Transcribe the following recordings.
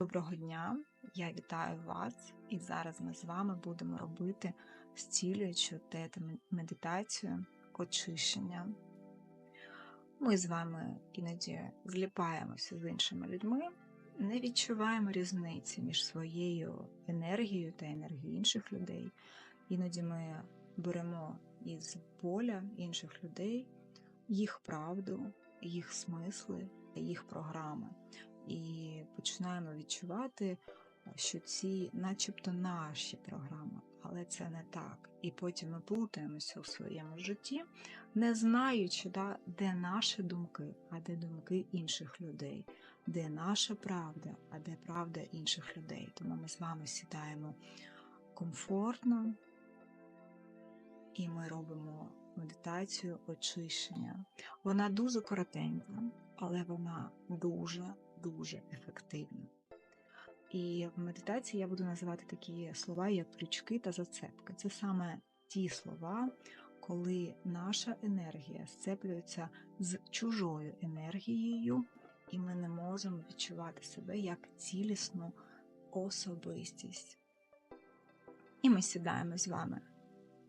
Доброго дня, я вітаю вас, і зараз ми з вами будемо робити зцілюючу тета-медитацію очищення. Ми з вами іноді зліпаємося з іншими людьми, не відчуваємо різниці між своєю енергією та енергією інших людей. Іноді ми беремо із поля інших людей їх правду, їх смисли, їх програми і починаємо відчувати, що ці, начебто, наші програми, але це не так. І потім ми плутаємося у своєму житті, не знаючи, да, де наші думки, а де думки інших людей, де наша правда, а де правда інших людей. Тому ми з вами сідаємо комфортно і ми робимо медитацію очищення. Вона дуже коротенька, але вона дуже дуже ефективно. І в медитації я буду називати такі слова, як крючки та зацепки. Це саме ті слова, коли наша енергія сцеплюється з чужою енергією, і ми не можемо відчувати себе як цілісну особистість. І ми сідаємо з вами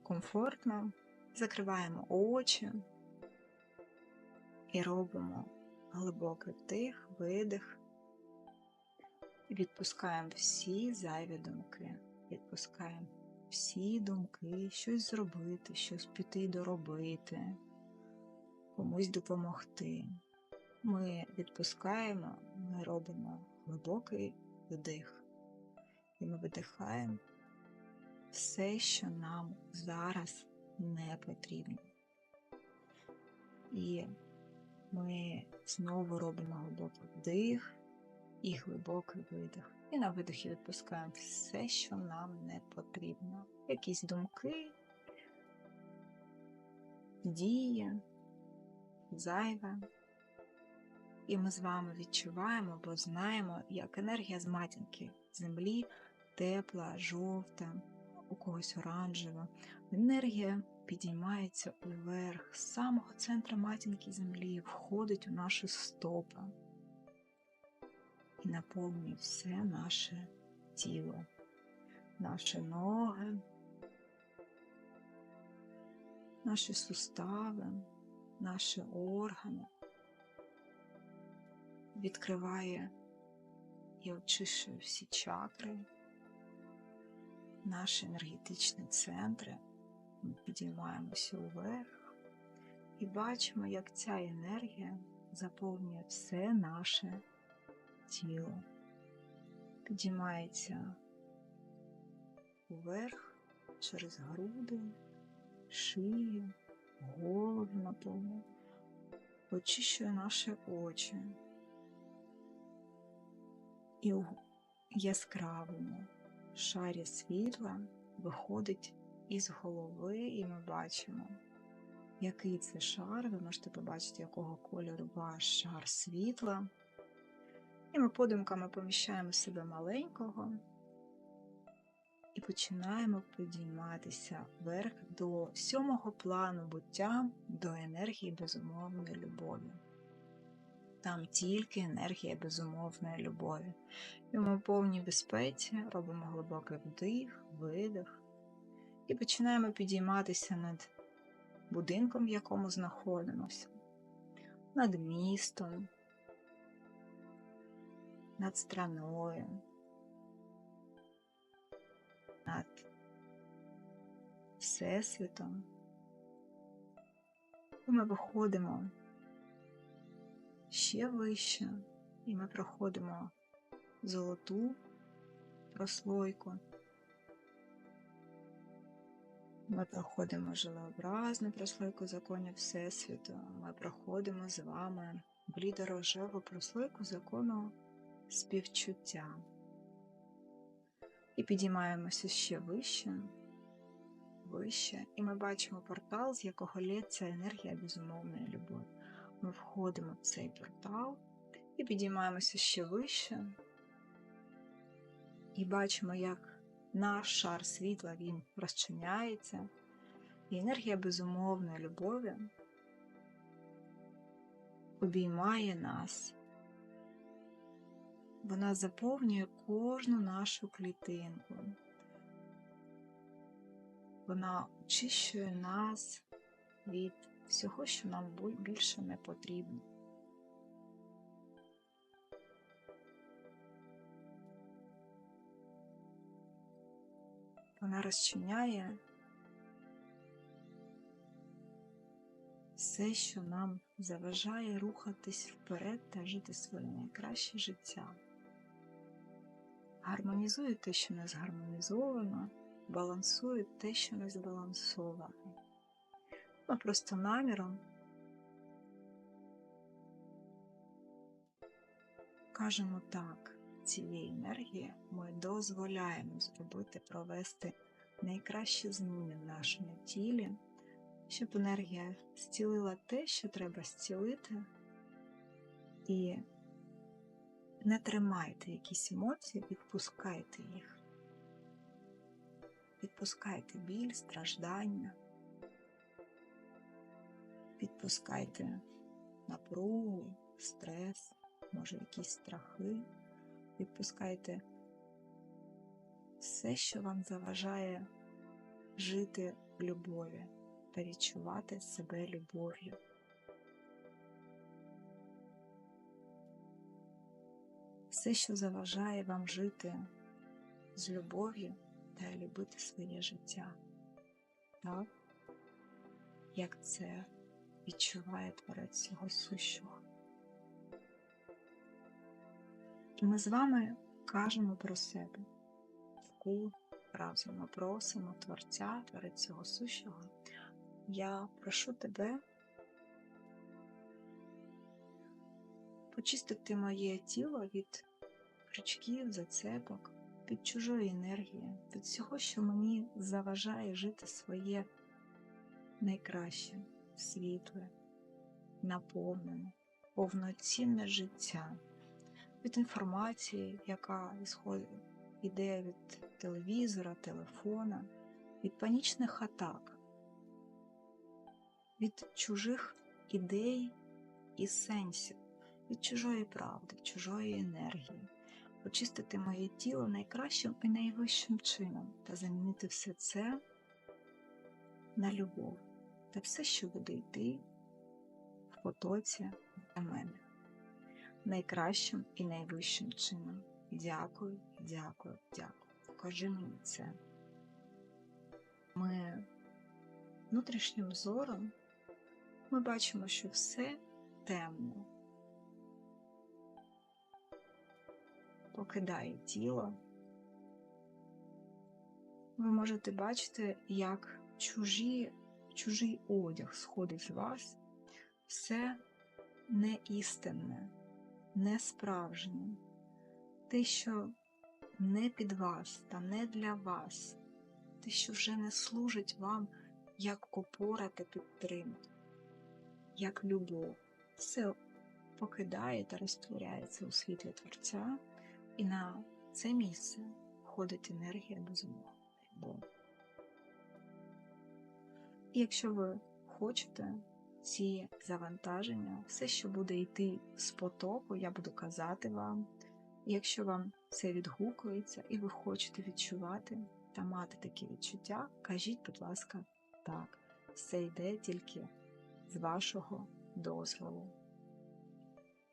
комфортно, закриваємо очі і робимо глибокий вдих, видих. Відпускаємо всі зайві думки. Відпускаємо всі думки, щось зробити, щось піти доробити, комусь допомогти. Ми відпускаємо, ми робимо глибокий вдих. І ми видихаємо все, що нам зараз не потрібно. І ми знову робимо глибокий вдих і глибокий видих. І на видихі відпускаємо все, що нам не потрібно. Якісь думки, дії, зайве. І ми з вами відчуваємо, бо знаємо, як енергія з матінки землі тепла, жовта, у когось оранжева. Енергія підіймається уверх, з самого центра матінки землі, входить у наші стопи і наповнює все наше тіло, наші ноги, наші сустави, наші органи, відкриває і очищує всі чакри, наші енергетичні центри. Підіймаємося вверх і бачимо, як ця енергія заповнює все наше тіло, підіймається вверх через груди, шию, голову наповнює, очищує наші очі і у яскравому шарі світла виходить із голови, і ми бачимо, який це шар. Ви можете побачити, якого кольору ваш шар світла. І ми подумками поміщаємо себе маленького і починаємо підійматися вверх до сьомого плану буття, до енергії безумовної любові. Там тільки енергія безумовної любові. І ми в повній безпеці робимо глибокий вдих, видих і починаємо підійматися над будинком, в якому знаходимося, над містом, над страною, над Всесвітом. І ми виходимо ще вище, і ми проходимо золоту прослойку. Ми проходимо жилообразну прослойку законів Всесвіту. Ми проходимо з вами блідорожеву прослойку закону співчуття. І підіймаємося ще вище, вище, і ми бачимо портал, з якого лється енергія безумовної любові. Ми входимо в цей портал і підіймаємося ще вище, і бачимо, як наш шар світла він розчиняється, і енергія безумовної любові обіймає нас, Вона заповнює кожну нашу клітинку. Вона очищує нас від всього, що нам більше не потрібно. Вона розчиняє все, що нам заважає рухатись вперед та жити своє найкраще життя. Гармонізує те, що не згармонізовано, балансує те, що не збалансовано. Ми просто наміром кажемо так, цієї енергії ми дозволяємо зробити, провести найкращі зміни в нашому тілі, щоб енергія зцілила те, що треба зцілити, і не тримайте якісь емоції, відпускайте їх. Відпускайте біль, страждання, відпускайте напругу, стрес, може якісь страхи, відпускайте все, що вам заважає жити в любові та відчувати себе любов'ю. Все, що заважає вам жити з любов'ю та любити своє життя. Так? Як це відчуває Творець цього сущого. Ми з вами кажемо про себе. Таку фразу ми просимо Творця, Творець цього сущого. Я прошу тебе почистити моє тіло від крючків, зацепок, від чужої енергії, від всього, що мені заважає жити своє найкраще, світле, наповнене, повноцінне життя, від інформації, яка іде від телевізора, телефона, від панічних атак, від чужих ідей і сенсів, від чужої правди, чужої енергії, очистити моє тіло найкращим і найвищим чином та замінити все це на любов та все, що буде йти в потоці для мене. Найкращим і найвищим чином. Дякую, дякую, дякую. Покажи мені це. Ми внутрішнім зором ми бачимо, що все темно. Покидає тіло. Ви можете бачити, як чужі, чужий одяг сходить з вас, все неістинне, не справжнє, те, що не під вас та не для вас, те, що вже не служить вам як опора та підтримка, як любов, все покидає та розтворяється у світлі Творця, і на це місце входить енергія безумовної любові. І якщо ви хочете ці завантаження, все, що буде йти з потоку, я буду казати вам. Якщо вам це відгукується і ви хочете відчувати та мати такі відчуття, кажіть, будь ласка, так, все йде тільки з вашого дозволу.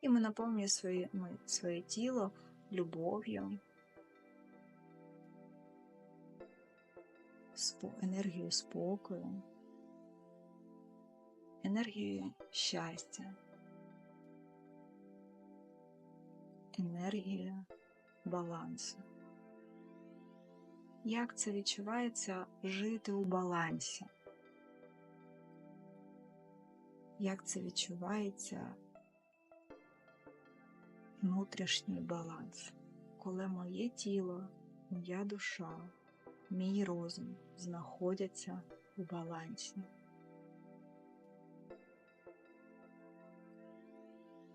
І ми наповнюємо своє, ми, своє тіло любов'ю, енергією спокою, енергією щастя, енергією балансу. Як це відчувається жити у балансі? Як це відчувається внутрішній баланс, коли моє тіло, моя душа, мій розум знаходяться у балансі?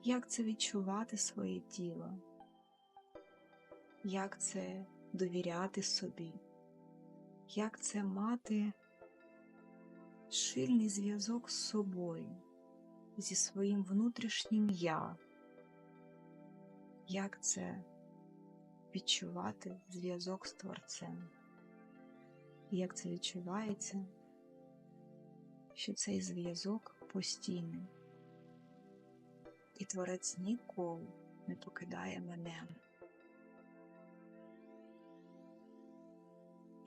Як це відчувати своє тіло? Як це довіряти собі? Як це мати шильний зв'язок з собою, зі своїм внутрішнім я? Як це відчувати зв'язок з Творцем. Як це відчувається, що цей зв'язок постійний, і Творець ніколи не покидає мене.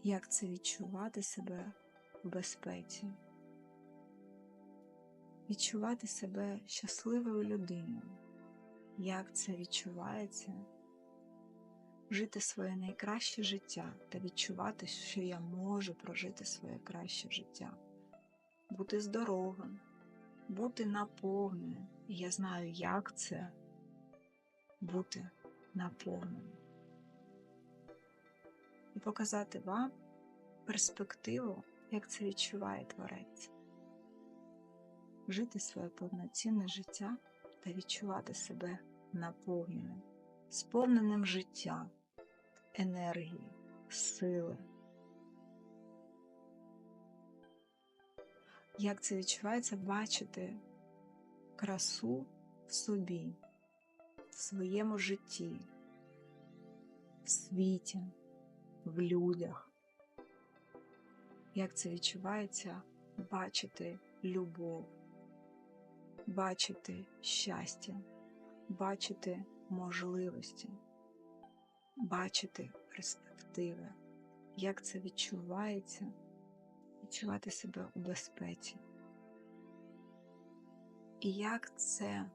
Як це відчувати себе в безпеці? Відчувати себе щасливою людиною. Як це відчувається? Жити своє найкраще життя та відчувати, що я можу прожити своє краще життя, бути здоровим, бути наповненим. І я знаю, як це бути наповненим. І показати вам перспективу, як це відчуває творець. Жити своє повноцінне життя та відчувати себе наповненим, сповненим життя, енергії, сили. Як це відчувається бачити красу в собі, в своєму житті, в світі, в людях? Як це відчувається бачити любов, бачити щастя, бачити можливості, бачити перспективи, як це відчувається, відчувати себе у безпеці. І як це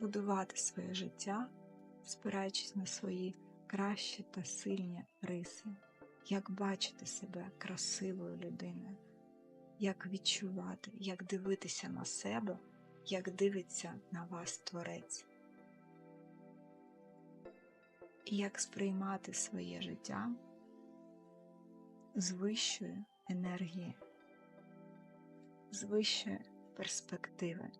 будувати своє життя, спираючись на свої кращі та сильні риси, як бачити себе красивою людиною, як відчувати, як дивитися на себе, як дивиться на вас Творець, і як сприймати своє життя з вищої енергії, з вищої перспективи,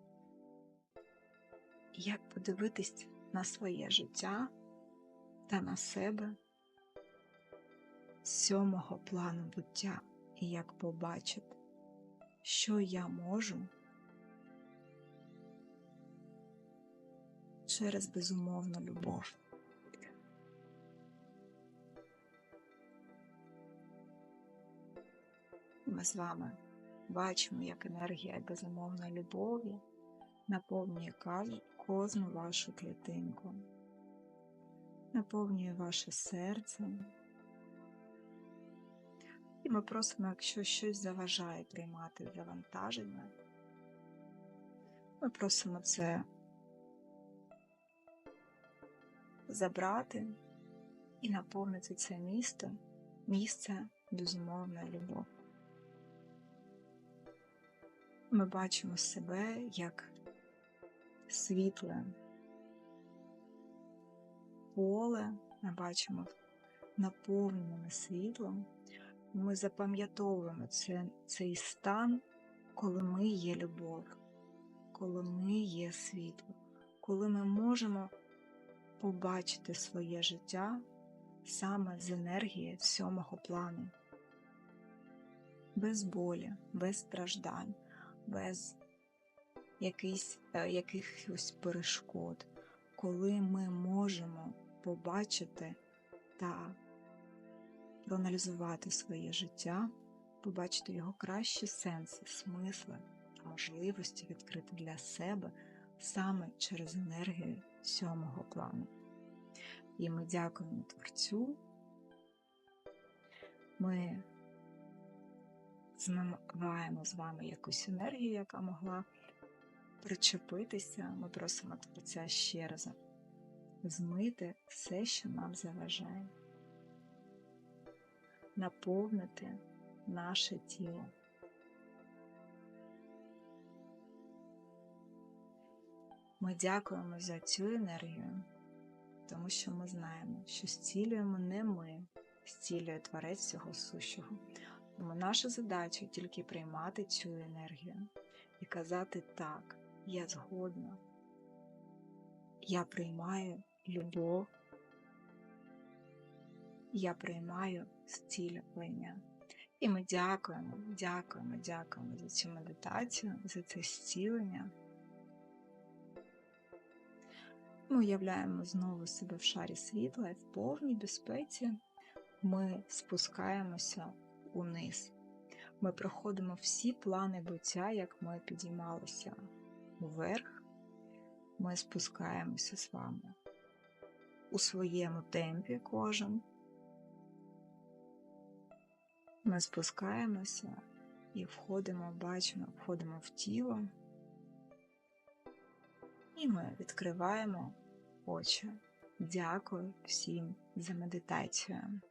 як подивитись на своє життя та на себе з сьомого плану буття і як побачити, що я можу через безумовну любов. Ми з вами бачимо, як енергія безумовної любові наповнює кожну вашу клітинку, наповнює ваше серце. І ми просимо, якщо щось заважає приймати завантаження, ми просимо це забрати і наповнити це місто, місце безумовної любові. Ми бачимо себе як світле поле, ми бачимо наповнене світлом. Ми запам'ятовуємо це, цей стан, коли ми є любов, коли ми є світло, коли ми можемо побачити своє життя саме з енергії сьомого плану, без болі, без страждань, без якихось, якихось перешкод, коли ми можемо побачити та проаналізувати своє життя, побачити його кращі сенси, смисли та можливості відкрити для себе саме через енергію сьомого плану. І ми дякуємо Творцю. Ми змиваємо з вами якусь енергію, яка могла причепитися. Ми просимо Творця ще раз змити все, що нам заважає, наповнити наше тіло. Ми дякуємо за цю енергію, тому що ми знаємо, що зцілюємо не ми, зцілює Творець всього сущого. Тому наша задача тільки приймати цю енергію і казати так, я згодна, я приймаю любов, я приймаю зцілювання. І ми дякуємо, дякуємо, дякуємо за цю медитацію, за це зцілення. Ми уявляємо знову себе в шарі світла і в повній безпеці ми спускаємося униз. Ми проходимо всі плани буття, як ми підіймалися вверх. Ми спускаємося з вами у своєму темпі кожен. Ми спускаємося і входимо, бачимо, входимо в тіло. І ми відкриваємо очі. Дякую всім за медитацію.